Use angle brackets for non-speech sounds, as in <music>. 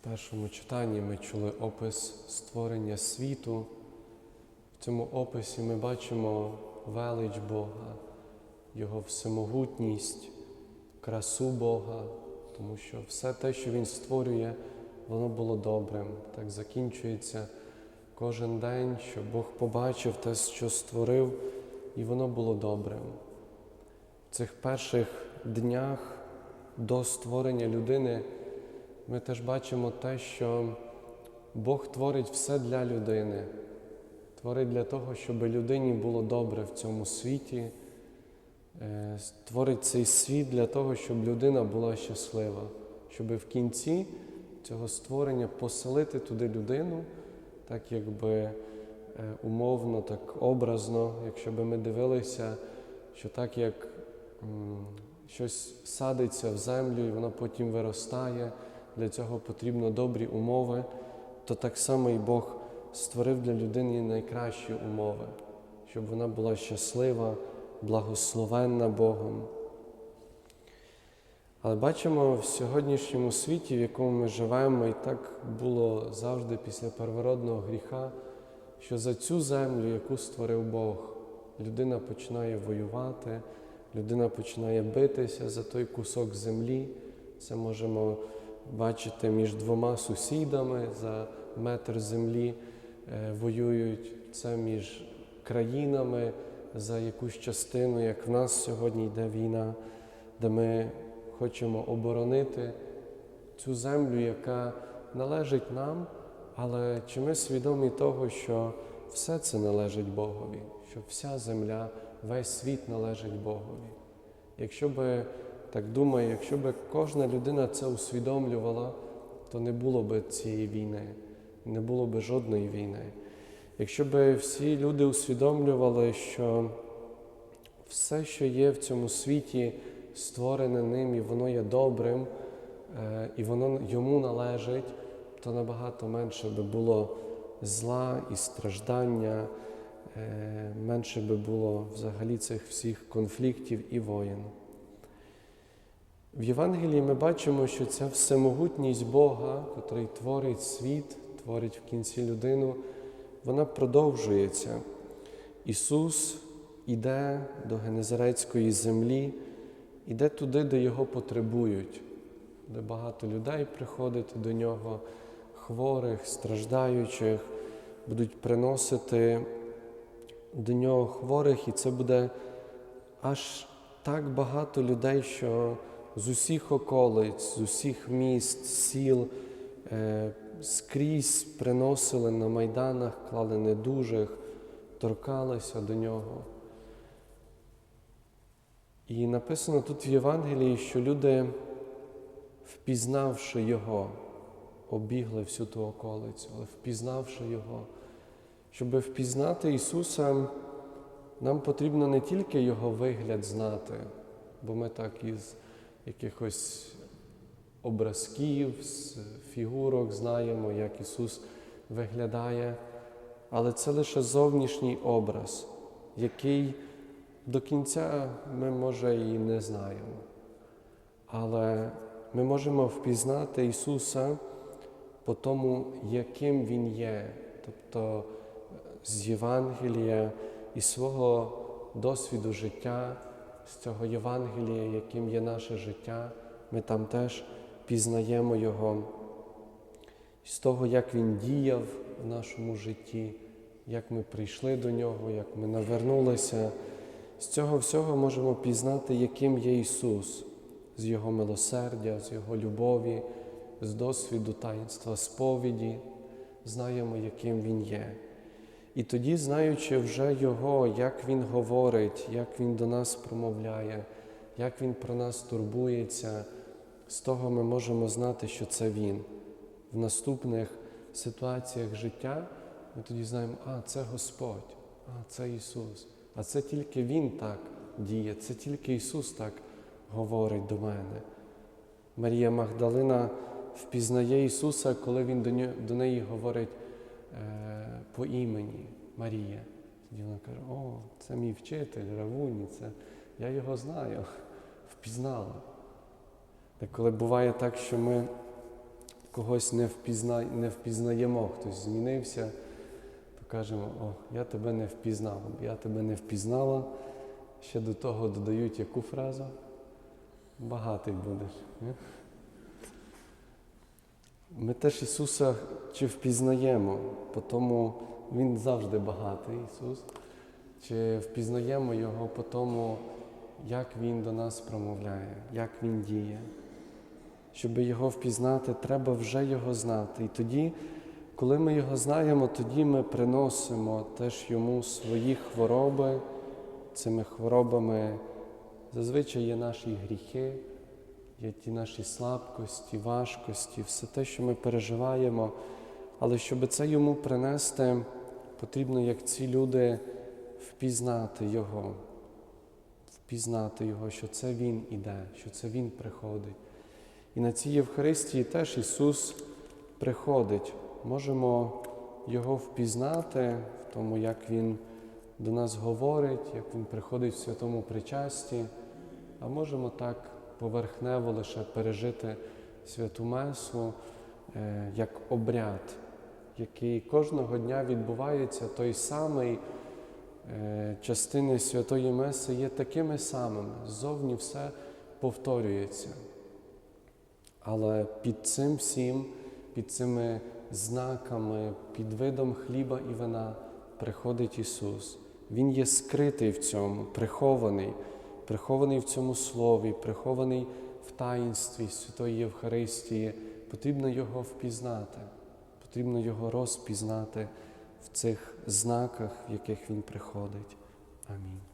В першому читанні ми чули опис створення світу. В цьому описі ми бачимо велич Бога, Його всемогутність, красу Бога, тому що все те, що Він створює, воно було добрим. Так закінчується кожен день, що Бог побачив те, що створив, і воно було добрим. В цих перших днях до створення людини ми теж бачимо те, що Бог творить все для людини, творить для того, щоб людині було добре в цьому світі, Е, творить цей світ для того, щоб людина була щаслива, щоб в кінці цього створення поселити туди людину, так якби е, умовно, так образно, якщо би ми дивилися, що так як щось садиться в землю і воно потім виростає, для цього потрібно добрі умови, то так само і Бог створив для людини найкращі умови, щоб вона була щаслива, благословенна Богом. Але бачимо в сьогоднішньому світі, в якому ми живемо, і так було завжди після первородного гріха, що за цю землю, яку створив Бог, людина починає воювати, людина починає битися за той кусок землі. Це можемо бачити між двома сусідами за метр землі е, воюють. Це між країнами за якусь частину, як в нас сьогодні йде війна, де ми хочемо оборонити цю землю, яка належить нам, але чи ми свідомі того, що все це належить Богові, що вся земля, весь світ належить Богові. Якщо би так думаю, якщо би кожна людина це усвідомлювала, то не було б цієї війни, не було б жодної війни. Якщо б всі люди усвідомлювали, що все, що є в цьому світі, створене ним, і воно є добрим, е, і воно йому належить, то набагато менше би було зла і страждання, е, менше би було взагалі цих всіх конфліктів і воєн. В Євангелії ми бачимо, що ця всемогутність Бога, котрий творить світ, творить в кінці людину, вона продовжується. Ісус іде до Генезарецької землі, іде туди, де його потребують, де багато людей приходить до нього, хворих, страждаючих, будуть приносити до нього хворих, і це буде аж так багато людей, що з усіх околиць, з усіх міст, сіл е, скрізь приносили на майданах, клали недужих, торкалися до нього. І написано тут в Євангелії, що люди, впізнавши Його, обігли всю ту околицю, але впізнавши Його. Щоб впізнати Ісуса, нам потрібно не тільки Його вигляд знати, бо ми так із якихось образків, фігурок знаємо, як Ісус виглядає, але це лише зовнішній образ, який до кінця ми, може, і не знаємо. Але ми можемо впізнати Ісуса по тому, яким Він є, тобто з Євангелія і свого досвіду життя, з цього Євангелія, яким є наше життя, ми там теж пізнаємо Його, з того, як Він діяв в нашому житті, як ми прийшли до Нього, як ми навернулися. З цього всього можемо пізнати, яким є Ісус, з Його милосердя, з Його любові, з досвіду таїнства сповіді, знаємо, яким Він є. І тоді, знаючи вже Його, як Він говорить, як Він до нас промовляє, як Він про нас турбується, з того ми можемо знати, що це Він. В наступних ситуаціях життя ми тоді знаємо, а це Господь, а це Ісус. А це тільки Він так діє, це тільки Ісус так говорить до мене. Марія Магдалина впізнає Ісуса, коли Він до, неї говорить е, по імені Марія. Тоді вона каже, о, це мій вчитель, Равуні, це я його знаю, <laughs> впізнала. Так коли буває так, що ми когось не, впізна... не впізнаємо, хтось змінився, то кажемо, о, я тебе не впізнав, я тебе не впізнала. Ще до того додають яку фразу? Багатий будеш. Ми теж Ісуса чи впізнаємо, по тому Він завжди багатий, Ісус, чи впізнаємо Його по тому, як Він до нас промовляє, як Він діє. Щоб його впізнати, треба вже його знати. І тоді, коли ми його знаємо, тоді ми приносимо теж йому свої хвороби. Цими хворобами зазвичай є наші гріхи, є ті наші слабкості, важкості, все те, що ми переживаємо. Але щоб це йому принести, потрібно, як ці люди, впізнати Його, впізнати Його, що це Він іде, що це Він приходить. І на цій Євхаристії теж Ісус приходить. Можемо Його впізнати в тому, як Він до нас говорить, як Він приходить в святому причасті, а можемо так поверхнево лише пережити святу Месу е, як обряд, який кожного дня відбувається той самий. Е, Частини Святої Меси є такими самими. Ззовні все повторюється. Але під цим всім, під цими знаками, під видом хліба і вина приходить Ісус. Він є скритий в цьому, прихований, прихований в цьому слові, прихований в таїнстві Святої Євхаристії. Потрібно Його впізнати, потрібно Його розпізнати в цих знаках, в яких Він приходить. Амінь.